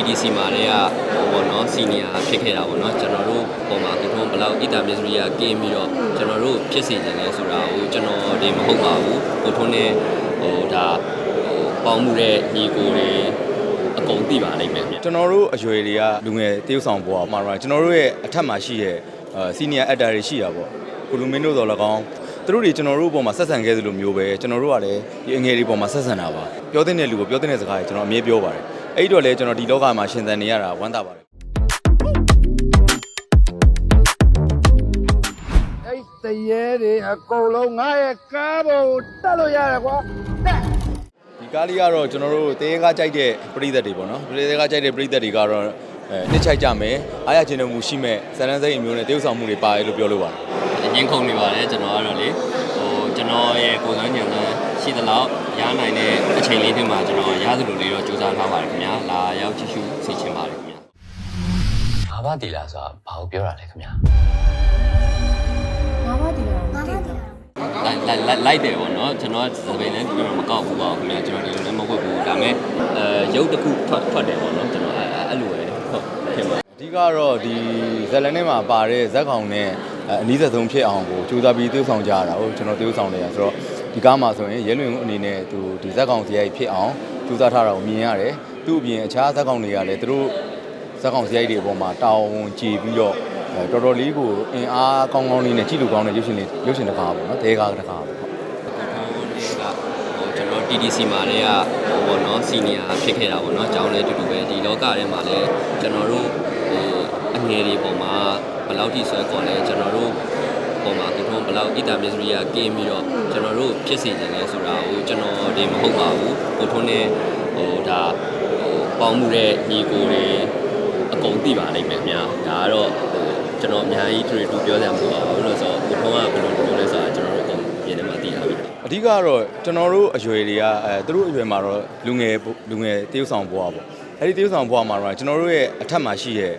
TDC မှာလည်းကဟိုပေါ့နော်စီနီယာဖြစ်ခဲ့တာပေါ့နော်ကျွန်တော်တို့ပုံမှာကိုထုံးဘယ်လောက်အီတာမစ္စရီကကင်းပြီးတော့ကျွန်တော်တို့ဖြစ်စီနေလဲဆိုတာကိုကျွန်တော်ဒီမဟုတ်ပါဘူးကိုထုံးနဲ့ဟိုဒါဟိုပေါင်းမှုတဲ့ညီကိုတွေအကုန်သိပါလိမ့်မယ်ဗျကျွန်တော်တို့အရွယ်တွေကလူငယ်တရုပ်ဆောင်ဘွားမှာတော့ကျွန်တော်တို့ရဲ့အထက်မှာရှိတဲ့စီနီယာအက်တာတွေရှိတာပေါ့ကိုလူမင်းတို့တော်၎င်းသူတို့တွေကျွန်တော်တို့ဘောမှာဆက်ဆံခဲ့သလိုမျိုးပဲကျွန်တော်တို့ကလည်းဒီအငယ်တွေဘောမှာဆက်ဆံတာပါပြောတဲ့လူကိုပြောတဲ့စကားတွေကျွန်တော်အမြဲပြောပါတယ် အဲ့ဒီတော့လည်းကျွန်တော်ဒီလောကမှာရှင်သန်နေရတာဝမ်းသာပါတယ်အဲ့တရေတွေအကုန်လုံးငါရဲ့ကားပေါ်တက်လို့ရတယ်ကွာတက်ဒီကားလေးကတော့ကျွန်တော်တို့တေးကားကြိုက်တဲ့ပရိသတ်တွေပေါ့နော်တေးကားကြိုက်တဲ့ပရိသတ်တွေကတော့အဲနှစ်ချိုက်ကြမယ်အားရခြင်းတို့မူရှိမဲ့ဇာတ်လမ်းစိတ်အမျိုးနဲ့တရုပ်ဆောင်မှုတွေပါတယ်လို့ပြောလို့ပါတယ်အရင်ခုန်နေပါတယ်ကျွန်တော်ကတော့လေဟိုကျွန်တော်ရဲ့ကိုယ်စွမ်းဉာဏ်နဲ့ ရှိသလောက်ရနိုင်တဲ့အချိန်လေးတွေမှာကျွန်တော်ရသလိုလေးတော့စူးစမ်းထားပါတယ်ခင်ဗျာလာရောက်ကြည့်ရှုသိချင်ပါတယ်ခင်ဗျာဘာဘာတီလာဆိုတာဘာကိုပြောတာလဲခင်ဗျာငါးပါးဒီလားမသိဘူးလိုက်လိုက်လိုက်တယ်ပေါ့နော်ကျွန်တော်စပယ်လည်းဒီလိုမကောက်ဘူးပါဘူးခင်ဗျာကျွန်တော်ဒီလိုလည်းမဟုတ်ဘူးဒါပေမဲ့အဲရုပ်တစ်ခုထွက်ထွက်တယ်ပေါ့နော်ကျွန်တော်အဲအဲ့လိုပဲဟုတ်ခင်ဗျာအဓိကတော့ဒီဇက်လန်ထဲမှာပါတဲ့ဇက်ကောင်နဲ့ အဲအနည်းဆုံးဖြစ်အောင်ကိုကြိုးစားပြီး tiêu ဆောင်ကြရတာဟုတ်ကျွန်တော် tiêu ဆောင်နေရဆိုတော့ဒီကားမှာဆိုရင်ရဲလွင်အနေနဲ့သူဒီဇက်ကောင်စရိုက်ဖြစ်အောင်ကြိုးစားထားတာကိုမြင်ရတယ်သူ့အပြင်အခြားဇက်ကောင်တွေကလည်းသူတို့ဇက်ကောင်စရိုက်တွေအပေါ်မှာတာဝန်ကြည်ပြီးတော့အဲတော်တော်လေးကိုအင်အားကောင်းကောင်းလေးနဲ့ကြည့်လို့ကောင်းတဲ့ရုပ်ရှင်လေးရုပ်ရှင်တစ်ခါပေါ့နော်တဲကားတစ်ခါပေါ့ကိုထုံးလေးကဟိုကျွန်တော် TDC မှာလည်းကဟိုပေါ့နော်စီနီယာဖြစ်ခဲ့တာပေါ့နော်အကြောင်းလည်းအတူတူပဲဒီလောကထဲမှာလည်းကျွန်တော်တို့ဟိုအငယ်တွေပုံမှာ ဘယ်လောက်ထိဆွဲခေါ်လဲကျွန်တော်တို့ပုံမှာကိုထုံးဘယ်လောက်အီတာမစ္စရီကကင်းပြီးတော့ကျွန်တော်တို့ဖြစ်စီနေလဲဆိုတာကိုကျွန်တော်ဒီမဟုတ်ပါဘူးကိုထုံးနဲ့ဟိုဒါဟိုပေါင်းမှုတဲ့ညီကိုတွေအကုန်သိပါလိမ့်မယ်များဒါကတော့ဟိုကျွန်တော်အများကြီးတွေ့တူပြောစရာမလိုပါဘူးလို့ဆိုတော့ကိုထုံးကဘယ်လိုပြောလဲဆိုတာကျွန်တော်တို့အကုန်ပြင်ထဲမှာသိတာပဲအဓိကတော့ကျွန်တော်တို့အရွယ်တွေကအဲသူတို့အရွယ်မှာတော့လူငယ်လူငယ်တရုပ်ဆောင်ဘွားပေါ့အဲ့ဒီတရုပ်ဆောင်ဘွားမှာတော့ကျွန်တော်တို့ရဲ့အထက်မှာရှိတဲ့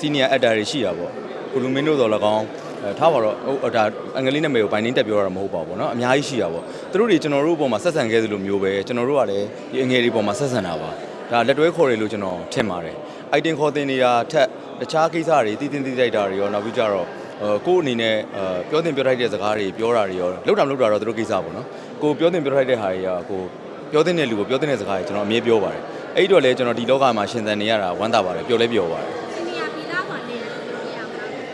စီနီယာအက်တာတွေရှိတာပေါ့ ကိုလူမင်းတို့တော်၎င်းအဲထားပါတော့ဟိုဒါအင်္ဂလိပ်နာမည်ကိုဘိုင်နင်းတက်ပြောရမှာမဟုတ်ပါဘူးเนาะအများကြီးရှိတာပေါ့သူတို့တွေကျွန်တော်တို့ဘောမှာဆက်ဆံခဲ့သလိုမျိုးပဲကျွန်တော်တို့ကလည်းဒီအငယ်တွေဘောမှာဆက်ဆံတာပါဒါလက်တွဲခေါ်တယ်လို့ကျွန်တော်ထင်ပါတယ်အိုက်တင်ခေါ်တင်နေတာထက်တခြားကိစ္စတွေတည်တင်တည်တိုက်တာတွေရောနောက်ပြီးကြတော့အဲကိုယ့်အနေနဲ့အဲပြောတင်ပြောထိုက်တဲ့စကားတွေပြောတာတွေရောလောက်တာမလောက်တာတော့သူတို့ကိစ္စပေါ့နော်ကိုပြောတင်ပြောထိုက်တဲ့ဟာတွေကကိုပြောတင်တဲ့လူကိုပြောတင်တဲ့စကားတွေကျွန်တော်အမြဲပြောပါတယ်အဲ့ဒီတော့လေကျွန်တော်ဒီလောကမှာရှင်သန်နေရတာဝမ်းသာပါတယ်ပျော်လဲပျော်ပါတယ် စီနီယာ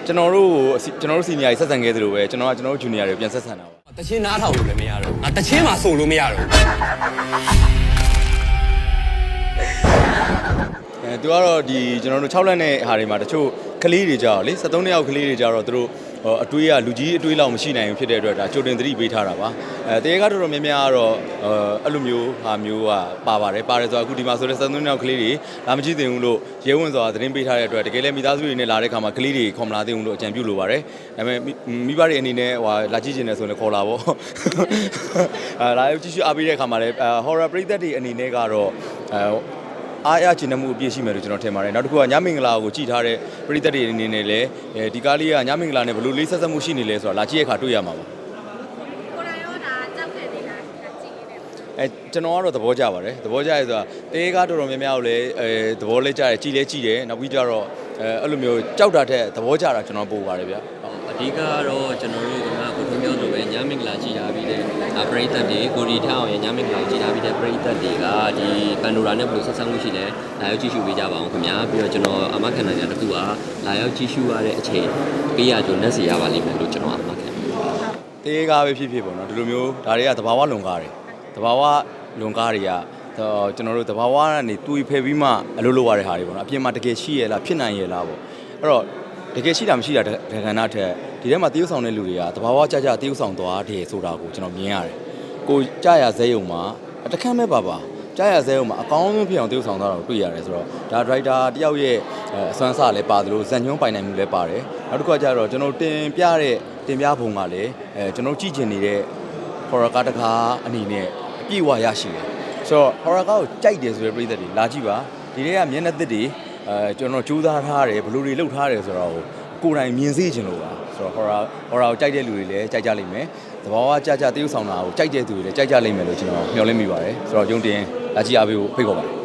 ကျွန်တော်တို့ကိုကျွန်တော်တို့စီနီယာကြီးဆက်ဆံခဲ့သလိုပဲကျွန်တော်ကကျွန်တော်တို့ဂျူနီယာတွေပြန်ဆက်ဆံတာပါတချင်းနားထောင်လို့လည်းမရတော့ဘူးငါတချင်းမှဆိုလို့မရတော့ဘူးအဲသူကတော့ဒီကျွန်တော်တို့6လက်နဲ့ဟာတွေမှာတချို့ကလေးတွေကြောက်လေ73နှစ်ယောက်ကလေးတွေကြောက်တော့သူတို့ဟို အတွေးကလူကြီးအတွေးလောက်မရှိနိုင်ဘူးဖြစ်တဲ့အတွက်ဒါကြိုတင်သတိပေးထားတာပါအဲတကယ်ကတော့တော်တော်များများကတော့အဲအဲ့လိုမျိုးဟာမျိုးကပါပါတယ်ပါတယ်ဆိုတော့အခုဒီမှာဆိုတဲ့73နှစ်ယောက်ကလေးတွေလာမကြည့်သင့်ဘူးလို့ရဲဝင်စွာသတင်းပေးထားတဲ့အတွက်တကယ်လည်းမိသားစုတွေနဲ့လာတဲ့ခါမှာကလေးတွေခေါ်မလာသင့်ဘူးလို့အကြံပြုလိုပါတယ်ဒါပေမဲ့မိဘတွေအနေနဲ့ဟိုလာကြည့်ချင်တယ်ဆိုရင်ခေါ်လာပေါ့အဲလာရောက်ကြည့်ရှုအားပေးတဲ့ခါမှာလည်း horror ပရိသတ်တွေအနေနဲ့ကတော့အဲ အားရချင်တဲ့မှုအပြည့်ရှိမယ်လို့ကျွန်တော်ထင်ပါတယ်နောက်တစ်ခုကညမင်္ဂလာကိုကြည်ထားတဲ့ပရိသတ်တွေအနေနဲ့လည်းအဲဒီကားလေးကညမင်္ဂလာနဲ့ဘယ်လိုလေးဆက်ဆက်မှုရှိနေလဲဆိုတာလာကြည့်ရခါတွေ့ရမှာပါကိုရိုင်းရောဒါကြောက်ခဲ့နေတာကြည့်နေတယ်အဲကျွန်တော်ကတော့သဘောကျပါတယ်သဘောကျရဲဆိုတာတေးကားတော်တော်များများကိုလည်းအဲသဘောလဲကျတယ်ကြည်လဲကြည်တယ်နောက်ပြီးကြတော့အဲအဲ့လိုမျိုးကြောက်တာထက်သဘောကျတာကျွန်တော်ပို့ပါတယ်ဗျာအဓိကကတော့ကျွန်တော်တို့ကကိုထုံးပြောလိုပဲည မင်္ဂလာကြည်ထားပြီးတဲ့ပရိသတ်တွေကိုရီထားအောင်ရညမင်္ဂလာကြည်ထားပြီးတဲ့ပရိသတ်တွေကဒီပန်ဒိုရာနဲ့ဘယ်လိုဆက်ဆံမှုရှိလဲလာရောက်ကြည့်ရှုပေးကြပါအောင်ခင်ဗျာပြီးတော့ကျွန်တော်အမခံနိုင်တဲ့တစ်ခုကလာရောက်ကြည့်ရှုရတဲ့အချိန်ပေးရကြုံနဲ့စီရပါလိမ့်မယ်လို့ကျွန်တော်အမခံတယ်တေးကားပဲဖြစ်ဖြစ်ပေါ့နော်ဒီလိုမျိုးဒါတွေကသဘာဝလွန်ကားတွေသဘာဝလွန်ကားတွေကတော့ကျွန်တော်တို့သဘာဝကနေတူဖယ်ပြီးမှအလုပ်လုပ်ရတဲ့ဟာတွေပေါ့နော်အပြင်မှာတကယ်ရှိရလားဖြစ်နိုင်ရလားပေါ့အဲ့တော့ တကယ်ရှိတာမရှိတာဒကဏ္ဍထက်ဒီထဲမှာတရုပ်ဆောင်တဲ့လူတွေကသဘာဝကြကြတရုပ်ဆောင်သွားတယ်ဆိုတာကိုကျွန်တော်မြင်ရတယ်ကိုကြာရဇဲယုံမှာအတခမ်းပဲပါပါကြာရဇဲယုံမှာအကောင်းဆုံးဖြစ်အောင်တရုပ်ဆောင်သွားတာကိုတွေ့ရတယ်ဆိုတော့ဒါဒရိုက်တာတယောက်ရဲ့အစွမ်းစားလည်းပါသလိုဇန်ညွှန်းပိုင်နိုင်မှုလည်းပါတယ်နောက်တစ်ခုကကျတော့ကျွန်တော်တင်ပြတဲ့တင်ပြပုံကလည်းအဲကျွန်တော်ကြည့်ချင်နေတဲ့ horror ကားတစ်ခါအနေနဲ့အပြည့်အဝရရှိတယ်ဆိုတော့ horror ကားကိုကြိုက်တယ်ဆိုတဲ့ပရိသတ်တွေလာကြည့်ပါဒီထဲကမျက်နှာသစ်တွေ အဲကျွန်တော်ကြိုးစားထားတယ်ဘယ်လိုတွေလုပ်ထားတယ်ဆိုတော့ကိုယ်တိုင်မြင်စေချင်လို့ပါဆိုတော့ horror horror ကိုကြိုက်တဲ့လူတွေလည်းကြိုက်ကြလိမ့်မယ်သဘာဝကြကြတရုပ်ဆောင်တာကိုကြိုက်တဲ့သူတွေလည်းကြိုက်ကြလိမ့်မယ်လို့ကျွန်တော်မျှော်လင့်မိပါတယ်ဆိုတော့ယုံတင်လာကြည့်အားပေးဖို့ဖိတ်ခေါ်ပါတယ်